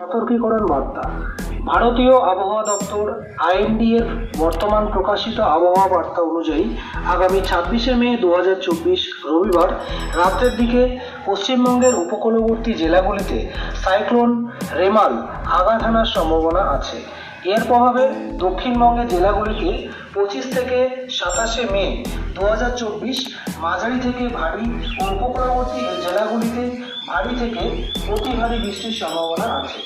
সতর্কীকরণ বার্তা। ভারতীয় আবহাওয়া দপ্তর আইএনডিএর বর্তমান প্রকাশিত আবহাওয়া বার্তা অনুযায়ী, আগামী ছাব্বিশে মে দু হাজার চব্বিশ রবিবার রাত্রের দিকে পশ্চিমবঙ্গের উপকূলবর্তী জেলাগুলিতে সাইক্লোন, রেমাল, আঘাত হানার সম্ভাবনা আছে। এর প্রভাবে দক্ষিণবঙ্গের জেলাগুলিতে পঁচিশ থেকে সাতাশে মে দু হাজার চব্বিশ মাঝারি থেকে ভারী উপকূলবর্তী জেলাগুলিতে ভারী থেকে অতি ভারী বৃষ্টির সম্ভাবনা আছে।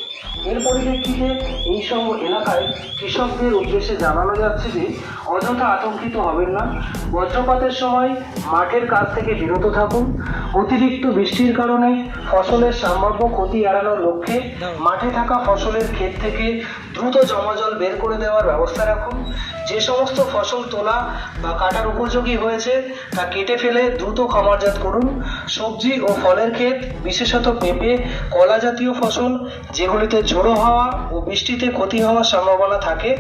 এর পরিপ্রেক্ষিতে এই সব এলাকায় কৃষকদের উদ্দেশ্যে জানানো যাচ্ছে যে, অযথা আতঙ্কিত হবেন না। বজ্রপাতের সময় মাঠের কাজ থেকে বিরত থাকুন। অতিরিক্ত বৃষ্টির কারণে ফসলের সম্ভাব্য ক্ষতি এড়ানোর লক্ষ্যে মাঠে থাকা ফসলের ক্ষেত থেকে দ্রুত জমা জল বের করে দেওয়ার ব্যবস্থা রাখুন। যে সমস্ত ফসল তোলা বা কাটার উপযোগী হয়েছে, তা কেটে ফেলে দ্রুত খামারজাত করুন। সবজি ও ফলের ক্ষেত, বিশেষত পেঁপে, কলা জাতীয় ফসল যেগুলিতে ঝোড়ো হওয়া ও বৃষ্টিতে ক্ষতি হওয়ার সম্ভাবনা থাকে,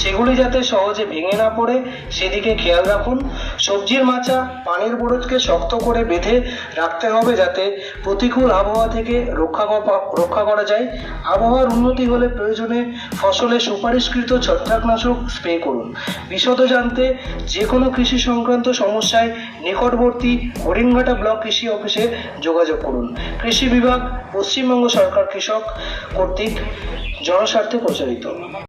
সেগুলি যাতে সহজে ভেঙে না পড়ে, সেদিকে খেয়াল রাখুন। সবজির মাচা পানির বরজকে শক্ত করে বেঁধে রাখতে হবে যাতে প্রতিকূল আবহাওয়া থেকে রক্ষা রক্ষা করা যায়। আবহাওয়ার উন্নতি হলে প্রয়োজনে ফসলে সুপারিশকৃত ছত্রাকনাশক স্প্রে করুন। বিশদ জানতে যে কোনো কৃষি সংক্রান্ত সমস্যায় নিকটবর্তী হরিণঘাটা ব্লক কৃষি অফিসে যোগাযোগ করুন। কৃষি বিভাগ, পশ্চিমবঙ্গ সরকার কৃষক কর্তৃক জনস্বার্থে প্রচারিত।